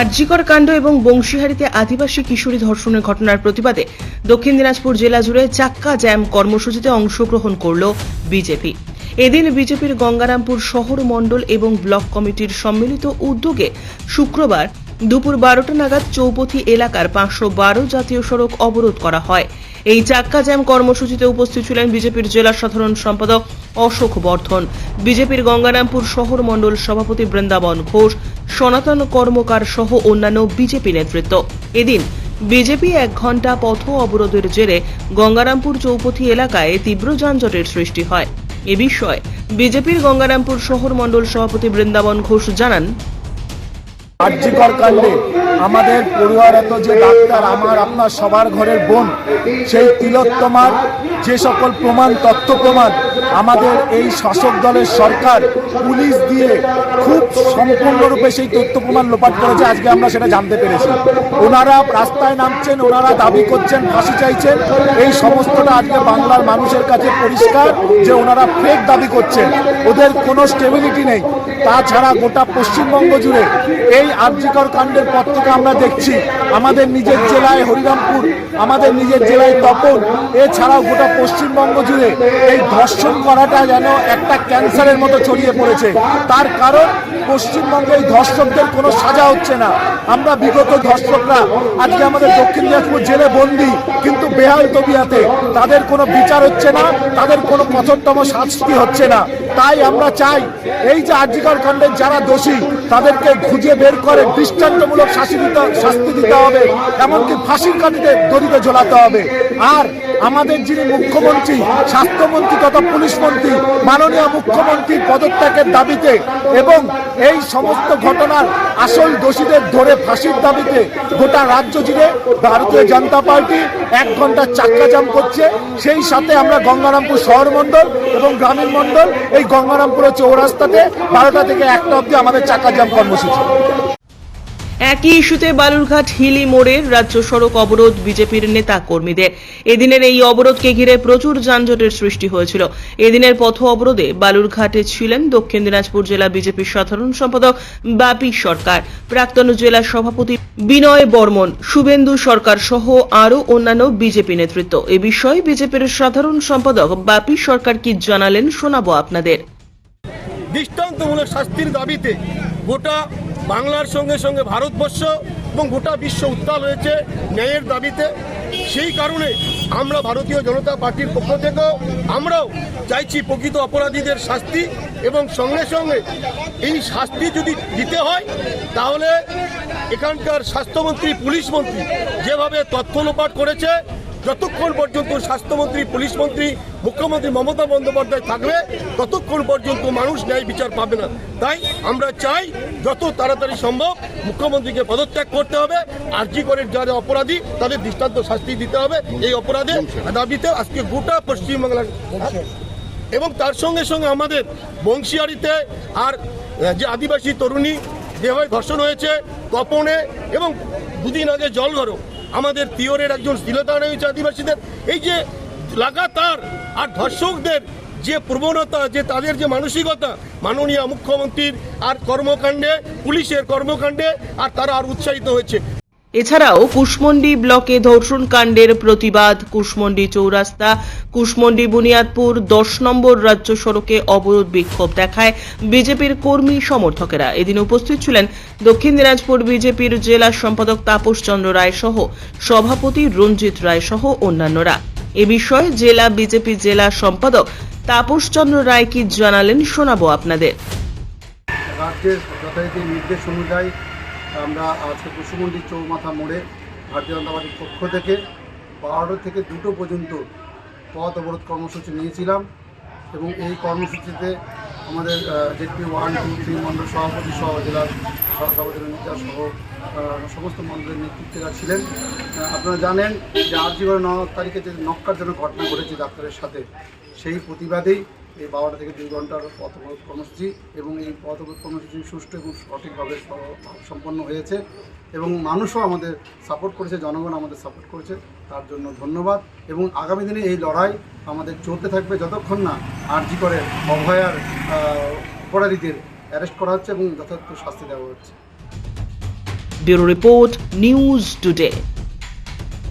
আরজিকর কাণ্ড এবং বংশীহারিতে আদিবাসী কিশোরী ধর্ষণের ঘটনার প্রতিবাদে দক্ষিণ দিনাজপুর জেলা জুড়ে চাক্কা জ্যাম কর্মসূচিতে অংশগ্রহণ করল বিজেপি। এদিন বিজেপির গঙ্গারামপুর শহর মণ্ডল এবং ব্লক কমিটির সম্মিলিত উদ্যোগে শুক্রবার দুপুর বারোটা নাগাদ চৌপথি এলাকার পাঁচশো বারো জাতীয় সড়ক অবরোধ করা হয়। এই চাক্কা জ্যাম কর্মসূচিতে উপস্থিত ছিলেন বিজেপির জেলা সাধারণ সম্পাদক অশোক বর্ধন, বিজেপির গঙ্গারামপুর শহর মণ্ডল সভাপতি বৃন্দাবন ঘোষ, সনাতন কর্মকার সহ অন্যান্য বিজেপি নেতৃত্ব। এদিন বিজেপি এক ঘণ্টা পথ অবরোধের জেরে গঙ্গারামপুর চৌপথি এলাকায় তীব্র যানজটের সৃষ্টি হয়। এ বিষয়ে বিজেপির গঙ্গারামপুর শহর মণ্ডল সভাপতি বৃন্দাবন ঘোষ জানান কার্যকর কাণ্ডে আমাদের পড়ুয়ারত যে ডাক্তার, আমার, আপনার সবার ঘরের বোন, সেই তিলোত্তমার যে সকল প্রমাণ, তথ্য প্রমাণ আমাদের এই শাসক দলের সরকার, পুলিশ দিয়ে খুব সম্পূর্ণরূপে সেই তথ্য প্রমাণ লোপাট করেছে। আজকে আমরা সেটা জানতে পেরেছি। ওনারা রাস্তায় নামছেন, ওনারা দাবি করছেন, ফাঁসি চাইছেন। এই সমস্তটা আজকে বাংলার মানুষের কাছে পরিষ্কার যে ওনারা ফেক দাবি করছেন। ওদের কোনো স্টেবিলিটি নেই। তাছাড়া গোটা পশ্চিমবঙ্গ জুড়ে এই আর্যিকর কাণ্ডের পর থেকে আমরা দেখছি আমাদের নিজের জেলায় হরিরামপুর, আমাদের নিজের জেলায় তপন, এছাড়াও গোটা পশ্চিমবঙ্গ জুড়ে এই ধর্ষণ করাটা যেন একটা ক্যান্সারের মতো ছড়িয়ে পড়েছে। তার কারণ পশ্চিমবঙ্গে ধর্ষকদের কোনো সাজা হচ্ছে না। আমরা বিগত ধর্ষকরা, আজকে আমাদের দক্ষিণ দিনাজপুর জেলে বন্দি, কিন্তু বেহাল তবিয়াতে তাদের কোনো বিচার হচ্ছে না, তাদের কোনো কঠোরতম শাস্তি হচ্ছে না। তাই আমরা চাই, এই যে আর্জিকর কাণ্ডের যারা দোষী তাদেরকে খুঁজে বের করে দৃষ্টান্তমূলক শাস্তি দিতে শাস্তি দিতে হবে। এমনকি ফাঁসির কাঠিতে দড়িতে ঝোলাতে হবে। আর আমাদের যিনি মুখ্যমন্ত্রী, স্বাস্থ্যমন্ত্রী তথা পুলিশ মন্ত্রী, মাননীয় মুখ্যমন্ত্রীর পদত্যাগের দাবিতে এবং এই সমস্ত ঘটনার আসল দোষীদের ধরে ফাঁসির দাবিতে গোটা রাজ্য জুড়ে ভারতীয় জনতা পার্টি এক ঘণ্টা চাক্কা জাম করছে। সেই সাথে আমরা গঙ্গারামপুর শহর মণ্ডল এবং গ্রামীণ মণ্ডল, এই গঙ্গারামপুরের চৌরাস্তাতে বারোটা থেকে একটা অবধি আমাদের চাক্কা জাম কর্মসূচি। একই ইস্যুতে বালুরঘাট হিলি মোড়ের রাজ্য সড়ক অবরোধ বিজেপির নেতা কর্মীদের। এদিনের এই অবরোধকে ঘিরে প্রচুর যানজটের সৃষ্টি হয়েছিল। এদিনের পথ অবরোধে বালুরঘাটে ছিলেন দক্ষিণ দিনাজপুর জেলা বিজেপির সাধারণ সম্পাদক বাপি সরকার প্রাক্তন জেলা সভাপতি বিনয় বর্মন শুভেন্দু সরকার সহ আরও অন্যান্য বিজেপি নেতৃত্ব। এ বিষয়ে বিজেপির সাধারণ সম্পাদক বাপি সরকার কি জানালেন শোনাবো আপনাদের। দৃষ্টান্তমূলক শাস্তির দাবিতে গোটা বাংলার সঙ্গে সঙ্গে ভারতবর্ষ এবং গোটা বিশ্ব উত্তাল হয়েছে ন্যায়ের দাবিতে। সেই কারণে আমরা ভারতীয় জনতা পার্টির পক্ষ থেকেও আমরাও চাইছি প্রকৃত অপরাধীদের শাস্তি এবং সঙ্গে সঙ্গে এই শাস্তি যদি দিতে হয়, তাহলে এখানকার স্বাস্থ্যমন্ত্রী, পুলিশ মন্ত্রী যেভাবে তথ্য লোপাট করেছে যতক্ষণ পর্যন্ত স্বাস্থ্যমন্ত্রী, পুলিশ মন্ত্রী, মুখ্যমন্ত্রী মমতা বন্দ্যোপাধ্যায় থাকবে, ততক্ষণ পর্যন্ত মানুষ ন্যায় বিচার পাবে না। তাই আমরা চাই যত তাড়াতাড়ি সম্ভব মুখ্যমন্ত্রীকে পদত্যাগ করতে হবে, আর্জি করে যারা অপরাধী তাদের দৃষ্টান্ত শাস্তি দিতে হবে। এই অপরাধে দাবিতে আজকে গোটা পশ্চিমবাংলার এবং তার সঙ্গে সঙ্গে আমাদের বংশিয়ারিতে আর যে আদিবাসী তরুণী যেভাবে ধর্ষণ হয়েছে, তপনে এবং দুদিন আগে জলঘরও। আমাদের তিওরের একজন শ্লীলতা হয়েছে আদিবাসীদের, এই যে লাগাতার আর ধর্ষকদের যে প্রবণতা, যে তাদের যে মানসিকতা, মাননীয় মুখ্যমন্ত্রীর আর কর্মকাণ্ডে, পুলিশের কর্মকাণ্ডে, আর তারা আর উৎসাহিত হয়েছে। এছাড়াও কুশমন্ডি ব্লকে ধর্ষণ কাণ্ডের প্রতিবাদ, কুশমন্ডি চৌরাস্তা, কুশমন্ডি বুনিয়াদপুর, দশ নম্বর রাজ্য সড়কে অবরোধ বিক্ষোভ দেখায় বিজেপির কর্মী সমর্থকেরা। এদিন উপস্থিত ছিলেন দক্ষিণ দিনাজপুর বিজেপির জেলা সম্পাদক তাপস চন্দ্র রায় সহ সভাপতি রঞ্জিত রায় সহ অন্যান্যরা। এ বিষয়ে জেলা বিজেপি জেলা সম্পাদক তাপস চন্দ্র রায় কি জানালেন শোনাবো আপনাদের। আমরা আজকে কুসুমন্ডি চৌমাথা মোড়ে ভারতীয় জনতা পার্টির পক্ষ থেকে বারোটা থেকে দুটো পর্যন্ত পথ অবরোধ কর্মসূচি নিয়েছিলাম এবং এই কর্মসূচিতে আমাদের জেপি ওয়ান টু থ্রি মণ্ডল সভাপতি সহ জেলার সভাপতি রঞ্জিতা সহ সমস্ত মণ্ডলের নেতৃত্বেরা ছিলেন। আপনারা জানেন যে আজ জীবনে ন তারিখে যে নক্কারজনক ঘটনা ঘটেছে ডাক্তারের সাথে, সেই প্রতিবাদেই এই বারোটা থেকে দুই ঘণ্টার পথ কর্মসূচি এবং এই পথ কর্মসূচি সুষ্ঠু এবং সঠিকভাবে সম্পন্ন হয়েছে এবং মানুষও আমাদের সাপোর্ট করেছে, জনগণ আমাদের সাপোর্ট করেছে, তার জন্য ধন্যবাদ এবং আগামী দিনে এই লড়াই আমাদের চলতে থাকবে যতক্ষণ না আরজি করে অভয়ার অপরাধীদের অ্যারেস্ট করা হচ্ছে এবং যথার্থ শাস্তি দেওয়া হচ্ছে। Bureau report news today.